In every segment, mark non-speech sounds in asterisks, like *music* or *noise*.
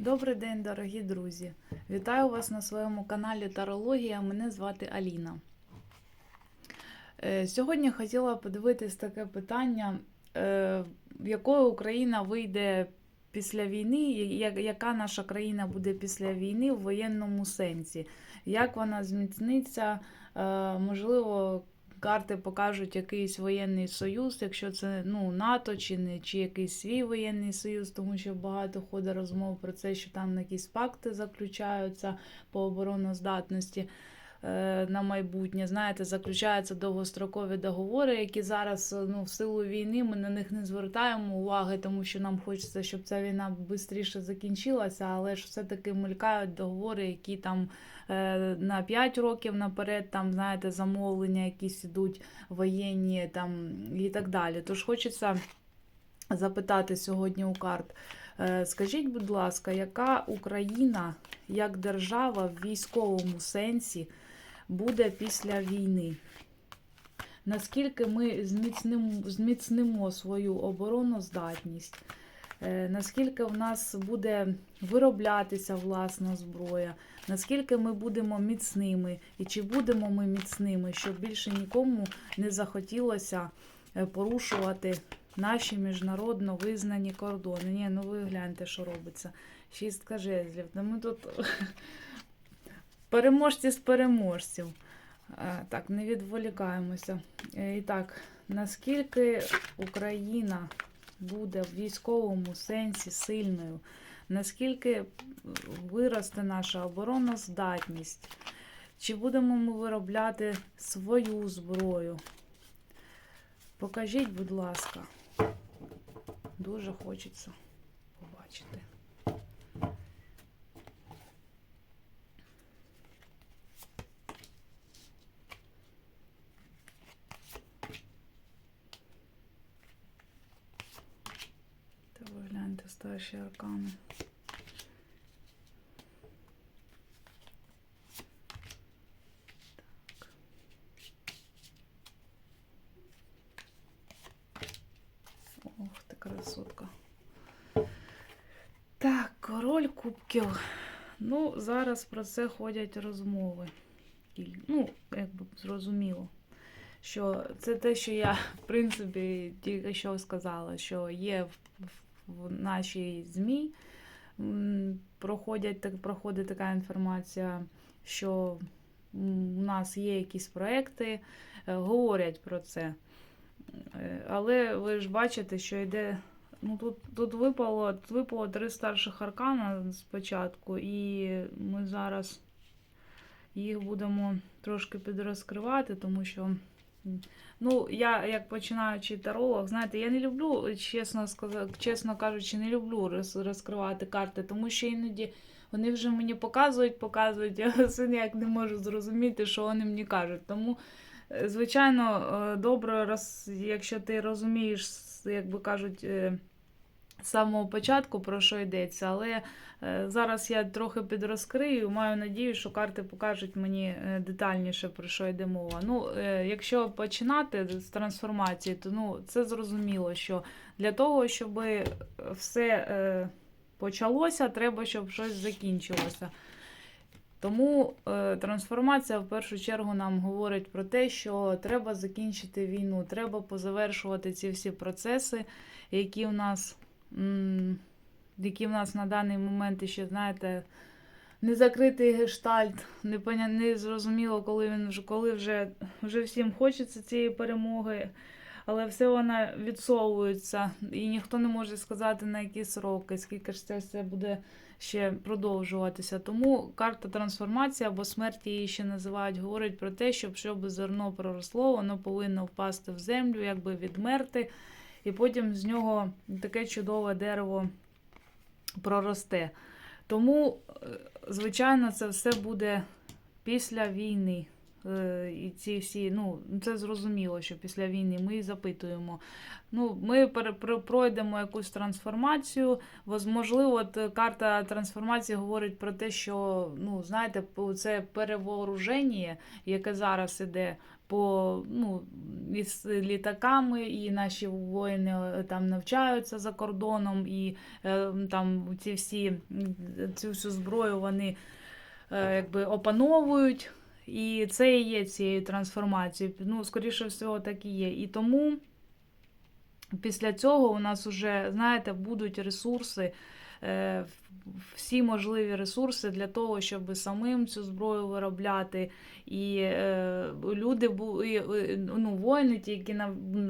Добрий день, дорогі друзі! Вітаю вас на своєму каналі Тарологія. Мене звати Аліна. Е, Сьогодні хотіла подивитись таке питання, е, якою Україна вийде після війни, яка наша країна буде після війни в воєнному сенсі, як вона зміцниться, е, можливо. Карти покажуть якийсь воєнний союз, якщо це ну, НАТО чи не чи якийсь свій воєнний союз, тому що багато ходить розмов про це, що там якісь пакти заключаються по обороноздатності на майбутнє. Знаєте, заключаються довгострокові договори, які зараз е, ну, в силу війни ми на них не звертаємо уваги, тому що нам хочеться, щоб ця війна швидше закінчилася, але ж все-таки мелькають договори, які там е, на 5 років наперед, там, знаєте, замовлення якісь ідуть воєнні там і так далі. Тож хочеться запитати сьогодні у карт. Е, Скажіть, будь ласка, яка Україна як держава в військовому сенсі буде після війни? Наскільки ми зміцнимо, зміцнимо свою обороноздатність? Е, Наскільки в нас буде вироблятися власна зброя? Наскільки ми будемо міцними? І чи будемо ми міцними, щоб більше нікому не захотілося е, порушувати наші міжнародно визнані кордони? Ні, ну ви гляньте, що робиться. Шістка жезлів. Та ми тут переможці з переможців. Е, Так, не відволікаємося. Е, І так, наскільки Україна буде в військовому сенсі сильною, наскільки виросте наша обороноздатність, чи будемо ми виробляти свою зброю? Покажіть, будь ласка, дуже хочеться побачити. Та ви гляньте старші аркани. Ох, ти красотка. Так, король кубків. Ну, зараз про це ходять розмови. Ну, якби зрозуміло. Що це те, що я, в принципі, тільки що сказала, що є в, нашій ЗМІ. Проходять, проходить така інформація, що у нас є якісь проекти, е, говорять про це. Е, Але ви ж бачите, що йде. Ну, тут, тут випало, тут випало три старших аркана спочатку, і ми зараз їх будемо трошки підрозкривати, тому що. Ну, я як починаючий таролог, знаєте, я не люблю, чесно сказати, чесно кажучи, не люблю роз- розкривати карти, тому що іноді вони вже мені показують, показують, *laughs* я ніяк не можу зрозуміти, що вони мені кажуть. Тому, е, звичайно, е, добре, якщо ти розумієш, як би кажуть, е, самого початку про що йдеться, але е, зараз я трохи підрозкрию. Маю надію, що карти покажуть мені е, детальніше про що йде мова. Ну, е, якщо починати з трансформації, то ну це зрозуміло, що для того, щоб все почалося, треба, щоб щось закінчилося. Тому е, трансформація в першу чергу нам говорить про те, що треба закінчити війну, треба позавершувати ці всі процеси, які в нас, які в нас на даний момент ще, знаєте, не закритий гештальт, не, поня... не зрозуміло, коли він коли вже, вже всім хочеться цієї перемоги, але все вона відсовується, і ніхто не може сказати на які сроки, скільки ж це все буде ще продовжуватися. Тому карта трансформації або смерті її ще називають, говорить про те, щоб щоб зерно проросло, воно повинно впасти в землю, якби відмерти, і потім з нього таке чудове дерево проросте. Тому, е, звичайно, це все буде після війни. Е, І ці всі, ну, це зрозуміло, що після війни ми запитуємо. Ну, ми пройдемо якусь трансформацію. Можливо, карта трансформації говорить про те, що, ну, знаєте, це перевооруження, яке зараз іде по ну, із літаками, і наші воїни е, там навчаються за кордоном, і е, там ці всі цю всю зброю вони е, якби опановують. І це і є цією трансформацією. Ну, скоріше всього, так і є. І тому після цього у нас вже, знаєте, будуть ресурси, всі можливі ресурси для того, щоб самим цю зброю виробляти. І е, люди е, ну, воїни, ті, які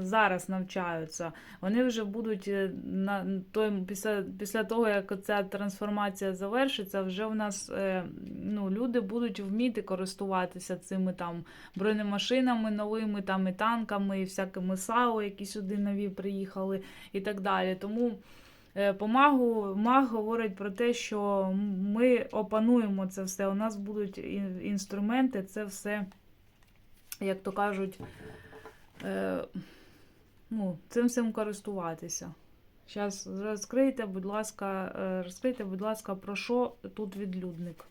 зараз навчаються, вони вже будуть е, на той, після, після того, як ця трансформація завершиться, вже в нас е, ну, люди будуть вміти користуватися цими там бронемашинами новими, там і танками, і всякими САУ, які сюди нові приїхали, і так далі. Тому е, по магу маг говорить про те, що ми опануємо це все. У нас будуть інструменти, це все, як то кажуть, е, ну, цим всім користуватися. Зараз розкрийте, будь ласка, е, розкрийте, будь ласка, про що тут відлюдник.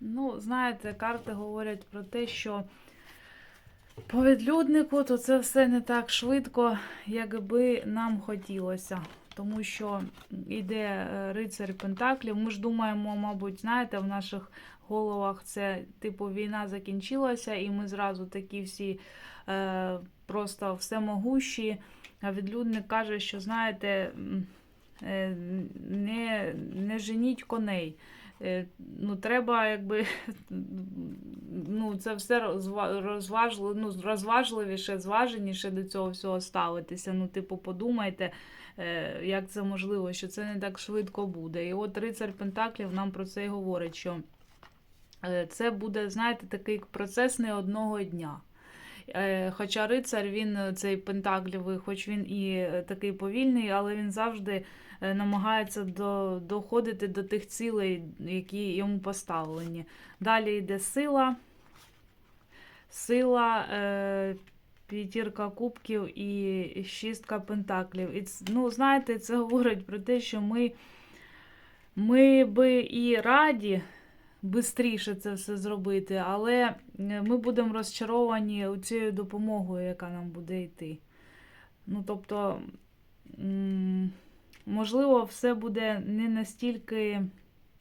Ну, знаєте, карти говорять про те, що по відлюднику то це все не так швидко, як би нам хотілося. Тому що йде е, рицар Пентаклів. Ми ж думаємо, мабуть, знаєте, в наших головах це типу війна закінчилася, і ми зразу такі всі е, просто всемогущі. А відлюдник каже, що знаєте, е, не, не женіть коней. Е, Ну, треба, якби *laughs* ну, це все розва- розважливо, ну, розважливіше, зваженіше до цього всього ставитися. Ну, типу, подумайте, е, як це можливо, що це не так швидко буде. І от рицар Пентаклів нам про це і говорить, що е, це буде, знаєте, такий процес не одного дня. Е, Хоча рицар, він е, цей пентаклівий, хоч він і е, такий повільний, але він завжди намагається до, доходити до тих цілей, які йому поставлені. Далі йде сила, сила, е, п'ятірка кубків і шістка пентаклів. І, ну, знаєте, це говорить про те, що ми, ми би і раді бистріше це все зробити, але е, ми будемо розчаровані цією допомогою, яка нам буде йти. Ну, тобто, можливо, все буде не настільки,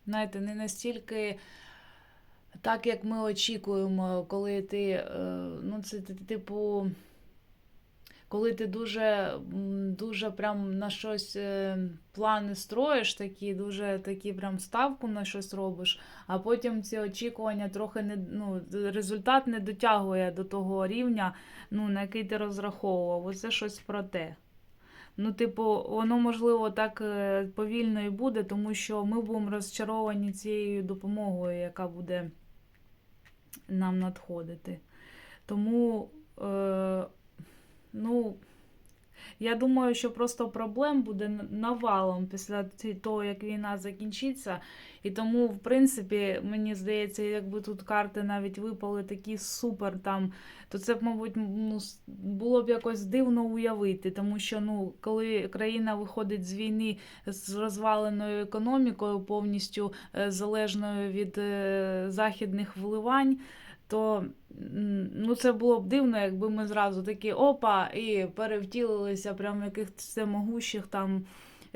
знаєте, не настільки так, як ми очікуємо, коли ти, е, ну, це ти- типу, коли ти дуже, дуже прям на щось е, плани строїш, такі, дуже такі прям ставку на щось робиш, а потім ці очікування трохи не ну, результат не дотягує до того рівня, ну, на який ти розраховував. Оце щось про те. Ну, типу, воно можливо так е, повільно і буде, тому що ми будемо розчаровані цією допомогою, яка буде нам надходити. Тому, е, ну, я думаю, що просто проблем буде навалом після того, як війна закінчиться. І тому, в принципі, мені здається, якби тут карти навіть випали такі супер там, то це б, мабуть, ну, було б якось дивно уявити. Тому що, ну, коли країна виходить з війни з розваленою економікою, повністю е, залежною від е, західних вливань. То ну, це було б дивно, якби ми зразу такі опа і перевтілилися прям в якихось всемогущих там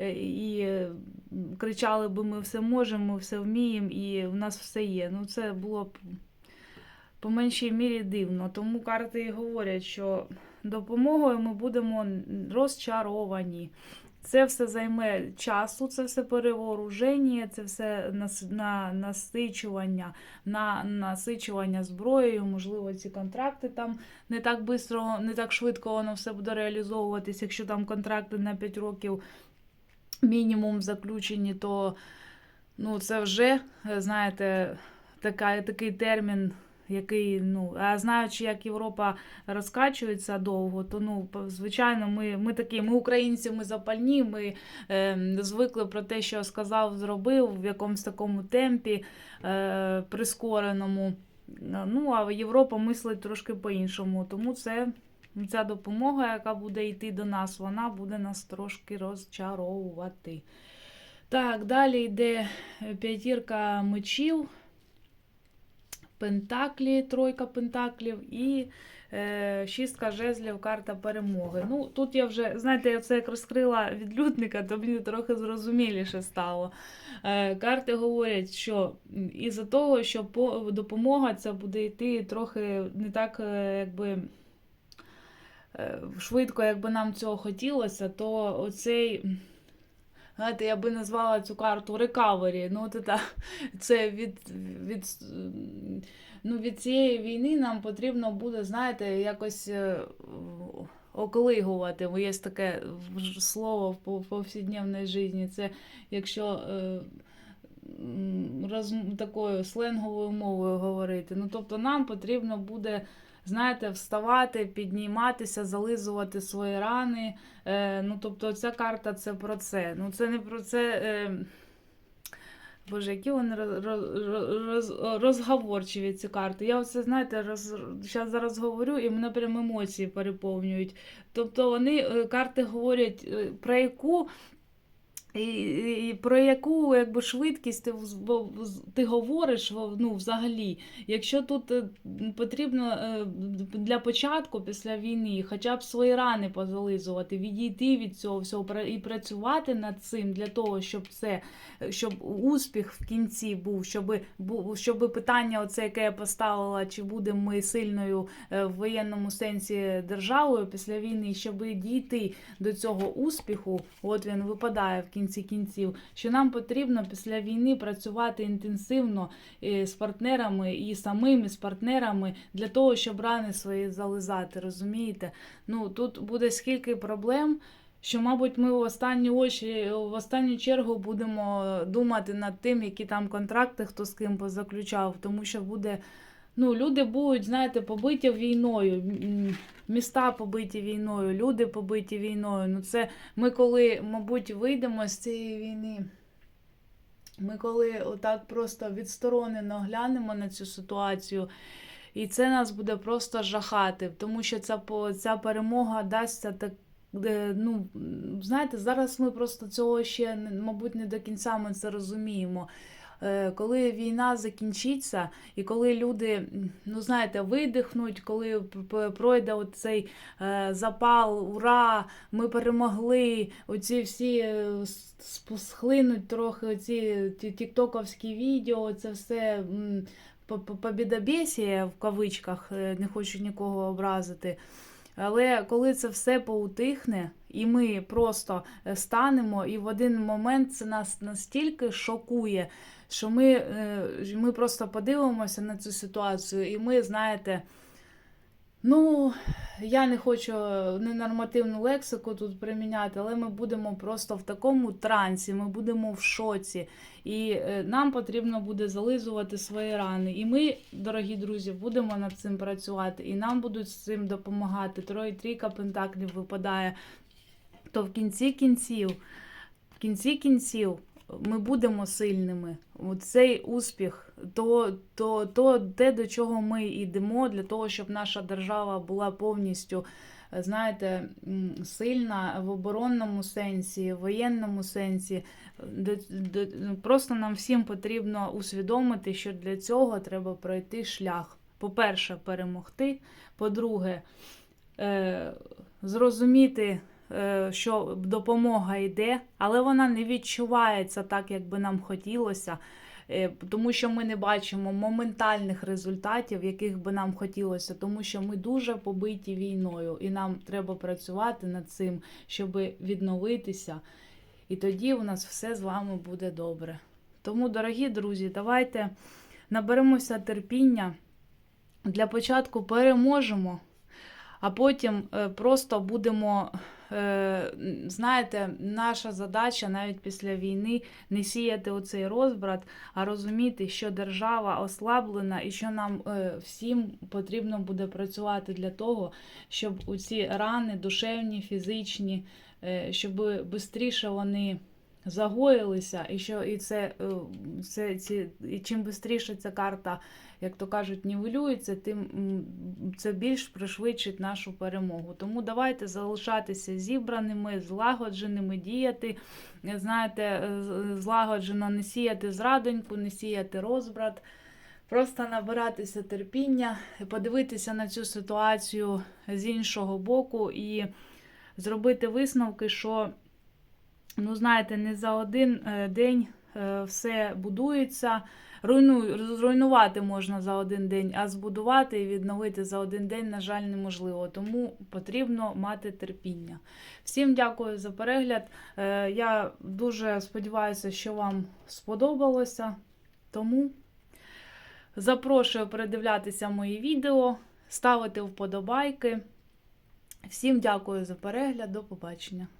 е, і кричали би ми все можемо, ми все вміємо, і в нас все є. Ну, це було б по меншій мірі дивно. Тому карти говорять, що допомогою ми будемо розчаровані. Це все займе часу, це все перевооруження, це все на насичування, на насичування зброєю. Можливо, ці контракти там не так бистро, не так швидко воно все буде реалізовуватись. Якщо там контракти на 5 років мінімум заключені, то ну, це вже, знаєте, така, такий термін, який, ну, а знаючи, як Європа розкачується довго, то ну, звичайно, ми, ми такі, ми українці, ми запальні, ми е, звикли про те, що сказав, зробив в якомусь такому темпі е, прискореному. Ну, а Європа мислить трошки по-іншому, тому це ця допомога, яка буде йти до нас, вона буде нас трошки розчаровувати. Так, далі йде е, п'ятірка мечів, пентаклі, тройка пентаклів і е, шістка жезлів, карта перемоги. Ну, тут я вже, знаєте, я це як розкрила відлюдника, то мені трохи зрозуміліше стало. Е, карти говорять, що із-за того, що по, допомога ця буде йти трохи не так, е, якби. е, Швидко, якби нам цього хотілося, то оцей Знаєте, я би назвала цю карту recovery. Ну, це, це від, від, ну, від цієї війни нам потрібно буде, знаєте, якось е, оклигувати. Бо є таке слово в пов- повсякденній житті. Це якщо е, роз, такою сленговою мовою говорити. Ну, тобто нам потрібно буде. Знаєте, вставати, підніматися, зализувати свої рани. Е, ну, тобто, ця карта це про це. Ну, це не про це. Е, Боже, які вони роз, роз, роз, розговорчиві ці карти. Я оце, знаєте, роз, зараз говорю, і мене прям емоції переповнюють. Тобто вони е, карти говорять е, про яку. І, і про яку якби, швидкість ти, ти говориш ну, взагалі, якщо тут е, потрібно е, для початку після війни хоча б свої рани позализувати, відійти від цього всього і працювати над цим для того, щоб це, щоб успіх в кінці був, щоб, щоб питання, оце, яке я поставила, чи будемо ми сильною е, в воєнному сенсі державою після війни, щоб дійти до цього успіху, от він випадає в кінці кінців, що нам потрібно після війни працювати інтенсивно е, з партнерами і самими з партнерами для того, щоб рани свої зализати, розумієте? Ну тут буде скільки проблем. Що, мабуть, ми в останню очі, в останню чергу будемо думати над тим, які там контракти хто з ким позаключав, тому що буде, ну, люди будуть, знаєте, побиті війною, міста побиті війною, люди побиті війною. Ну, це ми коли, мабуть, вийдемо з цієї війни. Ми коли отак просто відсторонено глянемо на цю ситуацію, і це нас буде просто жахати, тому що ця, ця перемога дасться так. Ну, знаєте, зараз ми просто цього ще, мабуть, не до кінця ми це розуміємо. Е, Коли війна закінчиться, і коли люди, ну знаєте, видихнуть, коли пройде цей запал, ура, ми перемогли, оці всі е, схлинуть трохи оці ті- тіктоковські відео, це все побідобєсія в кавичках, е, не хочу нікого образити. Але коли це все поутихне, і ми просто е, станемо, і в один момент це нас настільки шокує, що ми, е, ми просто подивимося на цю ситуацію, і ми, знаєте, ну, я не хочу ненормативну лексику тут приміняти, але ми будемо просто в такому трансі, ми будемо в шоці. І е, нам потрібно буде зализувати свої рани. І ми, дорогі друзі, будемо над цим працювати, і нам будуть з цим допомагати. Трой, трійка пентаклів випадає. То в кінці кінців, в кінці кінців ми будемо сильними. Цей успіх, то, то, то те, до чого ми йдемо, для того, щоб наша держава була повністю, знаєте, сильна в оборонному сенсі, в воєнному сенсі. Просто нам всім потрібно усвідомити, що для цього треба пройти шлях. По-перше, перемогти. По-друге, е, зрозуміти, що допомога йде, але вона не відчувається так, як би нам хотілося. е, Тому що ми не бачимо моментальних результатів, яких би нам хотілося, тому що ми дуже побиті війною, і нам треба працювати над цим, щоб відновитися. І тоді у нас все з вами буде добре. Тому, дорогі друзі, давайте наберемося терпіння. Для початку переможемо, а потім е, просто будемо, е, знаєте, наша задача навіть після війни не сіяти оцей розбрат, а розуміти, що держава ослаблена і що нам е, всім потрібно буде працювати для того, щоб у ці рани душевні, фізичні, е, щоб швидше вони загоїлися, і що і це, е, це ці, і чим швидше ця карта, як то кажуть, нівелюється, тим це більш пришвидшить нашу перемогу. Тому давайте залишатися зібраними, злагодженими, діяти. Е, Знаєте, е, злагоджено не сіяти зрадоньку, не сіяти розбрат. Просто набиратися терпіння, подивитися на цю ситуацію з іншого боку і зробити висновки, що, ну, знаєте, не за один е, день е, все будується. Руйну, зруйнувати можна за один день, а збудувати і відновити за один день, на жаль, неможливо. Тому потрібно мати терпіння. Всім дякую за перегляд. Е, Я дуже сподіваюся, що вам сподобалося. Тому запрошую передивлятися мої відео, ставити вподобайки. Всім дякую за перегляд. До побачення.